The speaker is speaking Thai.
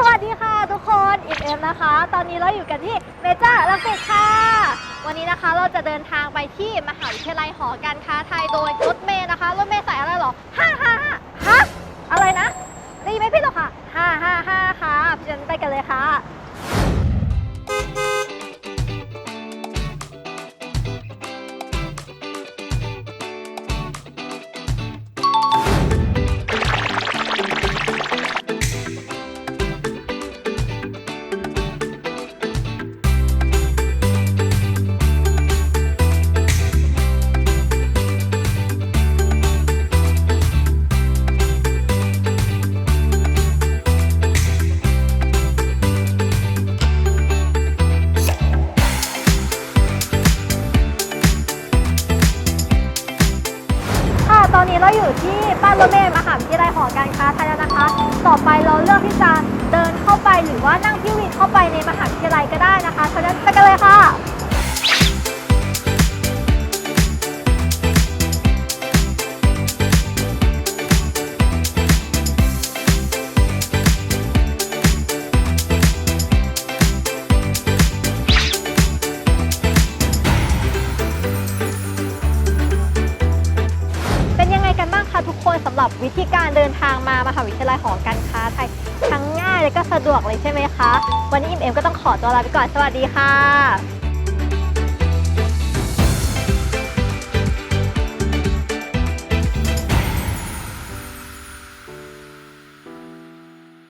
สวัสดีค่ะทุกคนอิมเอ็มนะคะ ตอนนี้เราอยู่กันที่เมเจอร์ลังสิตค่ะ วันนี้นะคะเราจะเดินทางไปที่มหาวิทยาลัยหอการค้าไทยโดยรถเมย์นะคะรถเมย์สายอะไรหรอห้าห้าห้าฮะอะไรนะได้ยินไหมพี่หรอกค่ะห้าห้าห้าค่ะพี่เจนไปกันเลยค่ะ อนนี้เราอยู่ที่ป้านรถเมล์มหาวิทยาลัยหอการค้าไทยแล้วนะคะ ต่อไปเราเลือกที่จะเดินเข้าไปหรือว่านั่งที่วินเข้าไปในมหาวิทยาลัยก็ได้นะคะฉะนั้นไปกันเลยค่ะ กันบ้างคะทุกคนสำหรับวิธีการเดินทางมามหาวิทยาลัยหอการค้าไทยทั้งง่ายและก็สะดวกเลยใช่ไหมคะ วันนี้อิมเอ็มก็ต้องขอตัวลาไปก่อนสวัสดีค่ะ